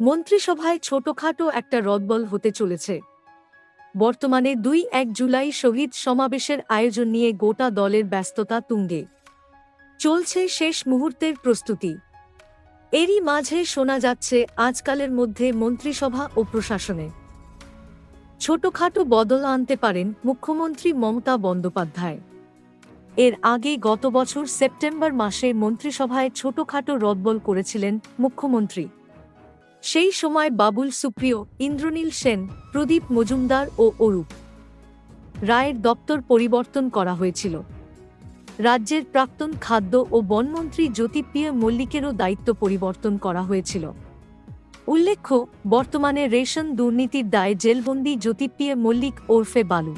মন্ত্রিসভায় ছোটখাটো একটা রদবল হতে চলেছে। বর্তমানে দুই এক জুলাই শহীদ সমাবেশের আয়োজন নিয়ে গোটা দলের ব্যস্ততা তুঙ্গে। চলছে শেষ মুহূর্তের প্রস্তুতি। এরই মাঝে শোনা যাচ্ছে আজকালের মধ্যে মন্ত্রিসভা ও প্রশাসনে। ছোটখাটো বদল আনতে পারেন মুখ্যমন্ত্রী মমতা বন্দ্যোপাধ্যায়। এর আগে গত বছর সেপ্টেম্বর মাসে মন্ত্রিসভায় ছোটখাটো রদবল করেছিলেন মুখ্যমন্ত্রী। সেই সময় বাবুল সুপ্রিয়, ইন্দ্রনীল সেন, প্রদীপ মজুমদার ও অরূপ রায়ের দপ্তর পরিবর্তন করা হয়েছিল। রাজ্যের প্রাক্তন খাদ্য ও বনমন্ত্রী জ্যোতিপ্রিয় মল্লিকেরও দায়িত্ব পরিবর্তন করা হয়েছিল। উল্লেখ্য, বর্তমানে রেশন দুর্নীতির দায়ে জেলবন্দি জ্যোতিপ্রিয় মল্লিক ওরফে বালু।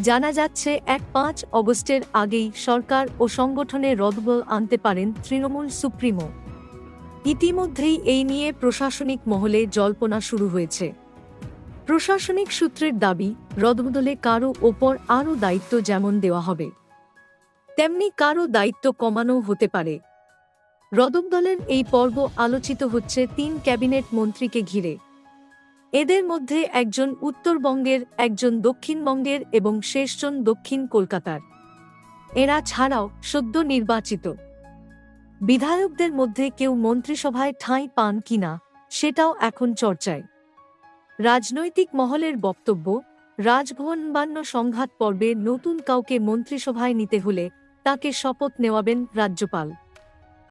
জানা যাচ্ছে, এক পাঁচ অগস্টের আগেই সরকার ও সংগঠনে রদবল আনতে পারেন তৃণমূল সুপ্রিমো। ইতিমধ্যেই এই নিয়ে প্রশাসনিক মহলে জল্পনা শুরু হয়েছে। প্রশাসনিক সূত্রের দাবি, রদবদলে কারও ওপর আরও দায়িত্ব যেমন দেওয়া হবে, তেমনি কারও দায়িত্ব কমানো হতে পারে। রদবদলের এই পর্ব আলোচিত হচ্ছে তিন ক্যাবিনেট মন্ত্রীকে ঘিরে। এদের মধ্যে একজন উত্তরবঙ্গের, একজন দক্ষিণবঙ্গের এবং শেষজন দক্ষিণ কলকাতার। এরা ছাড়াও সদ্য নির্বাচিত। বিধায়কদের মধ্যে কেউ মন্ত্রিসভায় ঠাঁই পান কিনা সেটাও এখন চর্চায়। রাজনৈতিক মহলের বক্তব্য, রাজভবন বান্য সংঘাত পর্বে নতুন কাউকে মন্ত্রিসভায় নিতে হলে তাকে শপথ নেওয়াবেন রাজ্যপাল।